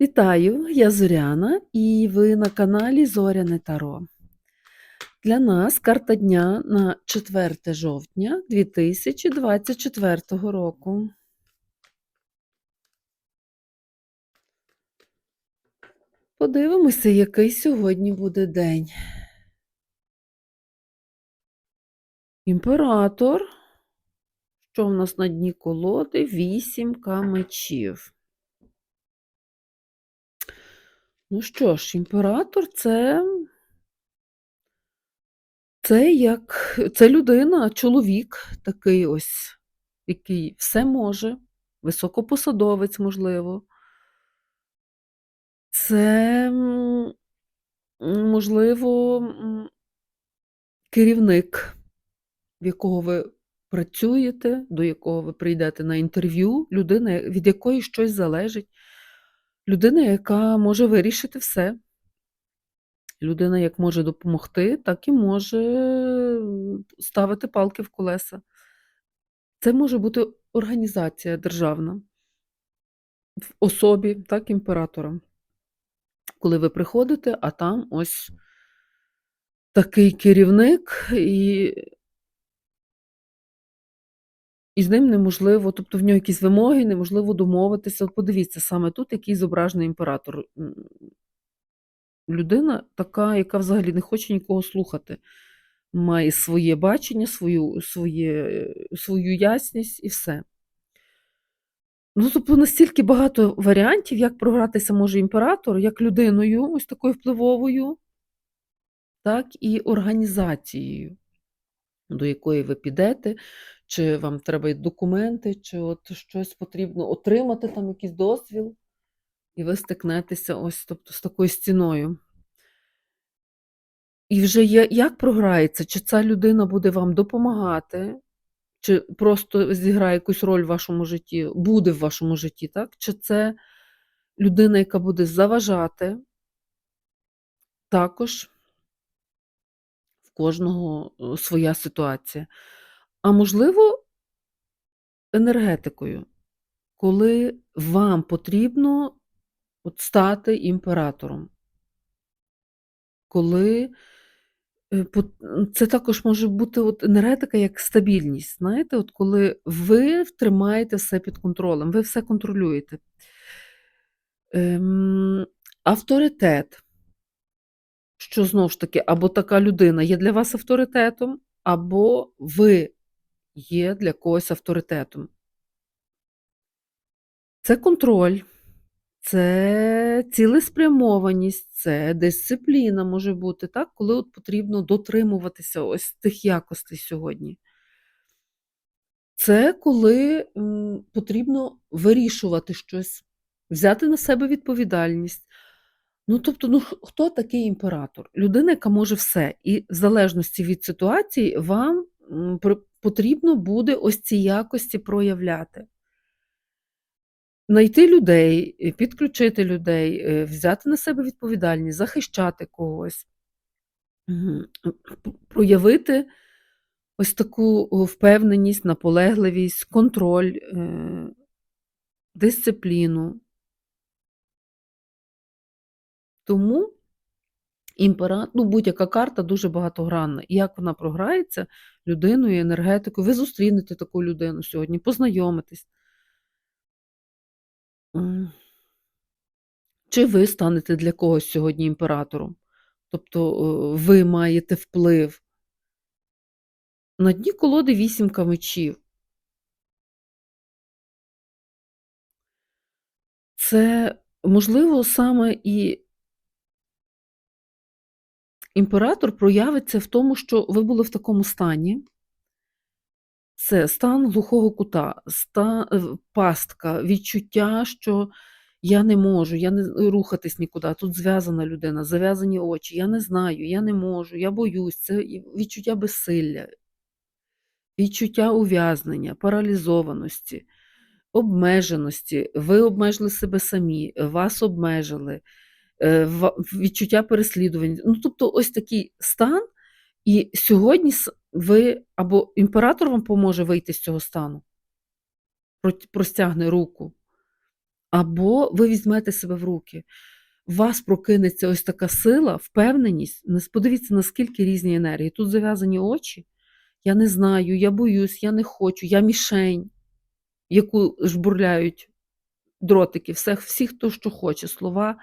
Вітаю, я Зоряна, і ви на каналі Зоряне Таро. Для нас карта дня на 4 жовтня 2024 року. Подивимося, який сьогодні буде день. Імператор. Що в нас на дні колоди? Вісімка мечів. Ну що ж, імператор це. Це як це людина, чоловік такий ось, який все може, високопосадовець, можливо. Це, можливо, керівник, в якого ви працюєте, до якого ви прийдете на інтерв'ю, людина, від якої щось залежить, людина, яка може вирішити все. Людина як може допомогти, так і може ставити палки в колеса. Це може бути організація державна в особі, так, імператора. Коли ви приходите, а там ось такий керівник, і, і з ним неможливо, тобто в нього якісь вимоги, неможливо домовитися. От подивіться, саме тут який зображений імператор. Людина така, яка взагалі не хоче нікого слухати. Має своє бачення, свою, своє, свою ясність і все. Ну, тобто настільки багато варіантів, як програтися може імператор, як людиною, ось такою впливовою, так і організацією, до якої ви підете, чи вам треба документи, чи от щось потрібно отримати, там якийсь дозвіл, і ви стикнетеся ось тобто, з такою стіною. І вже є, як програється, чи ця людина буде вам допомагати, чи просто зіграє якусь роль в вашому житті, буде в вашому житті, так? Чи це людина, яка буде заважати, також в кожного е, своя ситуація. А можливо, енергетикою, коли вам потрібно от стати імператором. Коли е, це також може бути от енергетика як стабільність. Знаєте, от коли ви тримаєте все під контролем, ви все контролюєте. Ем, авторитет, що знову ж таки, або така людина є для вас авторитетом, або ви є для когось авторитетом. Це контроль, це цілеспрямованість, це дисципліна може бути, так? коли от потрібно дотримуватися ось тих якостей сьогодні. Це коли потрібно вирішувати щось, взяти на себе відповідальність. Ну, тобто, ну, хто такий імператор? Людина, яка може все. І в залежності від ситуації вам потрібно буде ось ці якості проявляти. Знайти людей, е, підключити людей, е, взяти на себе відповідальність, захищати когось, проявити ось таку впевненість, наполегливість, контроль, е, дисципліну. Тому імператор, ну, будь-яка карта дуже багатогранна. І як вона програється людиною, енергетикою, ви зустрінете таку людину сьогодні, познайомитесь. Чи ви станете для когось сьогодні імператором? Тобто е, ви маєте вплив. На дні колоди вісімка мечів. Це, можливо, саме і імператор проявиться в тому, що ви були в такому стані. Це стан глухого кута, ста, е, пастка, відчуття, що я не можу, я не рухатись нікуди. Тут зв'язана людина, зав'язані очі, я не знаю, я не можу, я боюсь. Це відчуття безсилля, відчуття ув'язнення, паралізованості, обмеженості. Ви обмежили себе самі, вас обмежили, відчуття переслідування. Ну, тобто, ось такий стан, і сьогодні ви або імператор вам поможе вийти з цього стану, простягне руку, Або ви візьмете себе в руки. У вас прокинеться ось така сила, впевненість. Подивіться, наскільки різні енергії. Тут зав'язані очі. Я не знаю, я боюсь, я не хочу, я мішень, яку жбурляють дротики, всіх, всі, хто що хоче, слова е,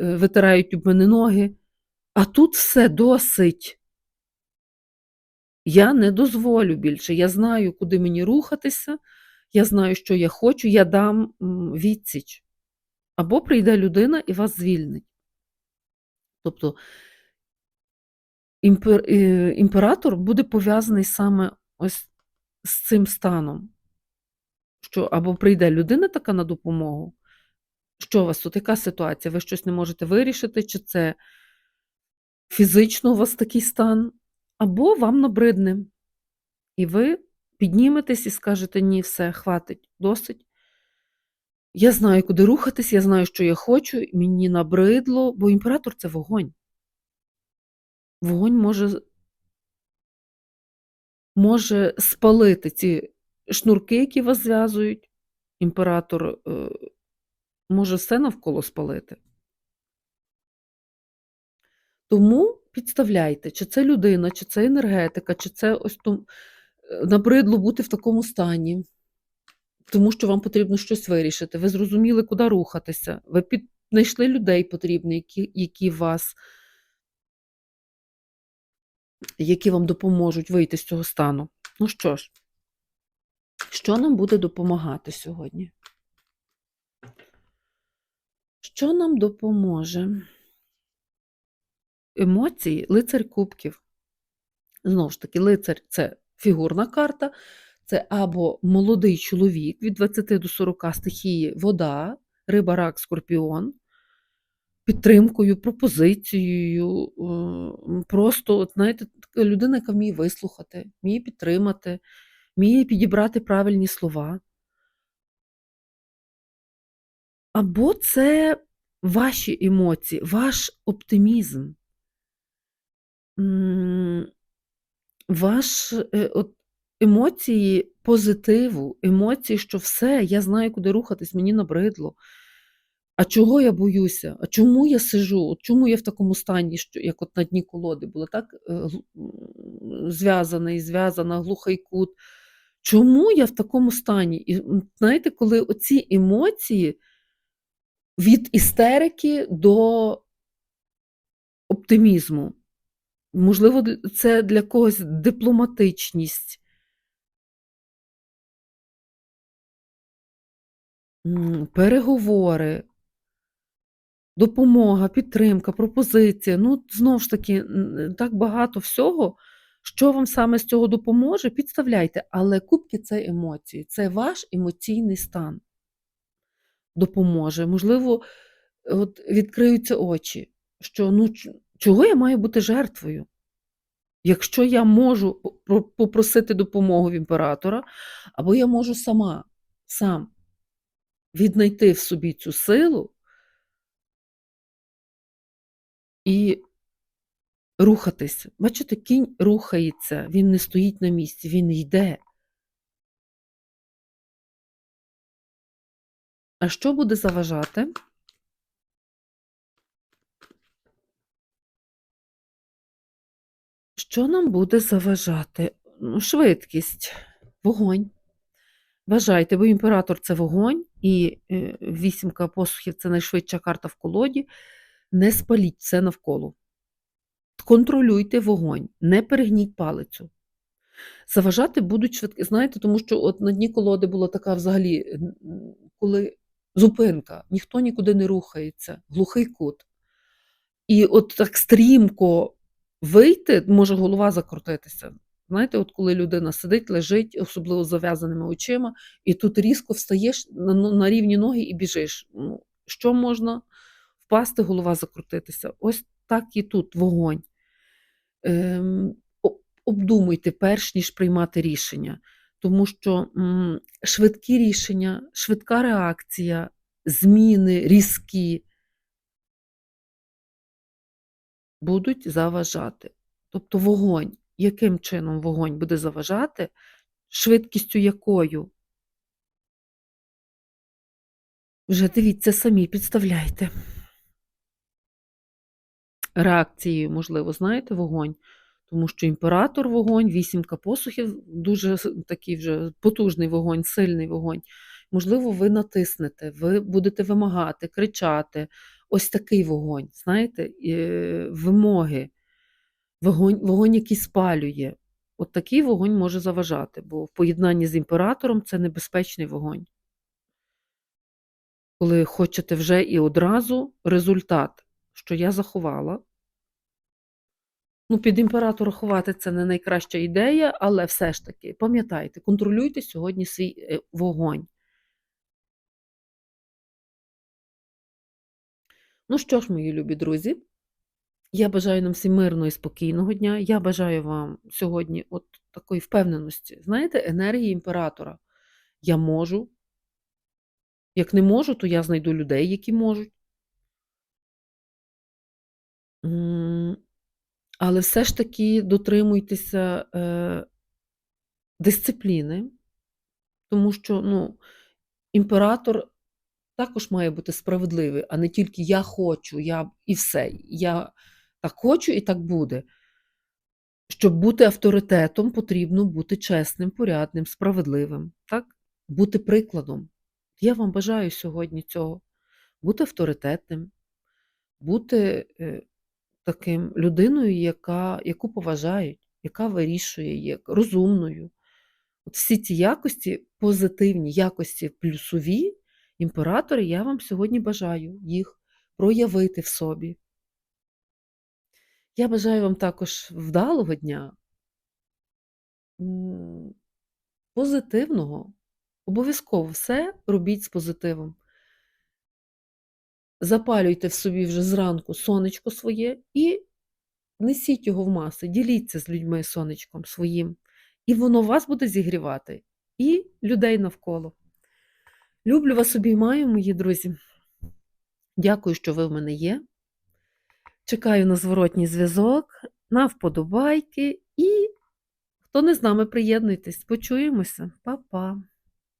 витирають об мене ноги. А тут все досить. Я не дозволю більше. Я знаю, куди мені рухатися, я знаю, що я хочу, я дам відсіч. Або прийде людина і вас звільнить. Тобто імпер, е, імператор буде пов'язаний саме ось з цим станом. Що або прийде людина така на допомогу. Що у вас тут? Яка ситуація? Ви щось не можете вирішити, чи це фізично у вас такий стан, або вам набридне. І ви підніметесь і скажете: ні, все, хватить, досить. Я знаю, куди рухатись, я знаю, що я хочу, мені набридло, бо імператор це вогонь. Вогонь може, може спалити ці шнурки, які вас зв'язують. Імператор е, може все навколо спалити. Тому підставляйте, чи це людина, чи це енергетика, чи це ось то е, набридло бути в такому стані, тому що вам потрібно щось вирішити. Ви зрозуміли, куди рухатися. Ви під... знайшли людей потрібних, які, які вас, які вам допоможуть вийти з цього стану. Ну що ж, що нам буде допомагати сьогодні? Що нам допоможе? Емоції, лицар кубків. Знову ж таки, лицар це фігурна карта, це або молодий чоловік від 20 до 40 стихії вода, риба, рак, скорпіон, підтримкою, пропозицією. е, Просто, знаєте, людина, яка вміє вислухати, вміє підтримати, вміє підібрати правильні слова. Або це ваші емоції, ваш оптимізм. М, Ваш е, емоції позитиву, емоції, що все, я знаю, куди рухатись, мені набридло. А чого я боюся? А чому я сижу? Чому я в такому стані, що як от на дні колоди було так е, м, зв'язаний, зв'язана, глухий кут? Чому я в такому стані? І знаєте, коли оці емоції від істерики до оптимізму. Можливо, це для когось дипломатичність, переговори, допомога, підтримка, пропозиція. Ну, знову ж таки, так багато всього, що вам саме з цього допоможе, підставляйте. Але кубки це емоції, це ваш емоційний стан допоможе. Можливо, от відкриються очі, що ну, чого я маю бути жертвою? Якщо я можу попросити допомогу в імператора, або я можу сама, сам віднайти в собі цю силу і рухатись. Бачите, кінь рухається, він не стоїть на місці, він йде. А що буде заважати? Що нам буде заважати? Ну, швидкість, вогонь. Вважайте, бо імператор це вогонь, і е, вісімка посухів це найшвидша карта в колоді. Не спаліть все навколо. Контролюйте вогонь, не перегніть палицю. Заважати будуть швидкі. Знаєте, тому що от на дні колоди була така взагалі, коли зупинка, ніхто нікуди не рухається, глухий кут. І от так стрімко вийти, може голова закрутитися. Знаєте, от коли людина сидить, лежить, особливо з зав'язаними очима, і тут різко встаєш на, ну, на рівні ноги і біжиш. Ну, що можна впасти, голова закрутитися? Ось так і тут вогонь. Ем, обдумуйте, перш ніж приймати рішення, тому що швидкі рішення, швидка реакція, зміни різкі будуть заважати. Тобто вогонь, яким чином вогонь буде заважати, швидкістю якою Вже дивіться самі, підставляйте. Реакцією, можливо, знаєте, вогонь, тому що імператор вогонь, вісімка посухів, дуже такий вже потужний вогонь, сильний вогонь. Можливо, ви натиснете, ви будете вимагати, кричати. Ось такий вогонь, знаєте, е, вимоги, вогонь, вогонь, який спалює. От такий вогонь може заважати, бо в поєднанні з імператором це небезпечний вогонь. Коли хочете вже і одразу результат, що я заховала. Ну, під імператора ховати це не найкраща ідея, але все ж таки, пам'ятайте, контролюйте сьогодні свій е, вогонь. Ну що ж, мої любі друзі, я бажаю нам всім мирного і спокійного дня. Я бажаю вам сьогодні от такої впевненості, знаєте, енергії імператора. Я можу. Як не можу, то я знайду людей, які можуть. Але все ж таки дотримуйтеся е, дисципліни, тому що ну, імператор також має бути справедливий, а не тільки я хочу, я і все. Я так хочу і так буде. Щоб бути авторитетом, потрібно бути чесним, порядним, справедливим, так? бути прикладом. Я вам бажаю сьогодні цього. Бути авторитетним, бути е, таким людиною, яка, яку поважають, яка вирішує, як розумною. От всі ці якості, позитивні якості плюсові, імператори, я вам сьогодні бажаю їх проявити в собі. Я бажаю вам також вдалого дня, позитивного. Обов'язково все робіть з позитивом. Запалюйте в собі вже зранку сонечко своє і несіть його в маси, діліться з людьми сонечком своїм. І воно вас буде зігрівати, і людей навколо. Люблю вас обіймаю, мої друзі. Дякую, що ви в мене є. Чекаю на зворотній зв'язок, на вподобайки і хто не з нами, приєднуйтесь. Почуємося. Па-па.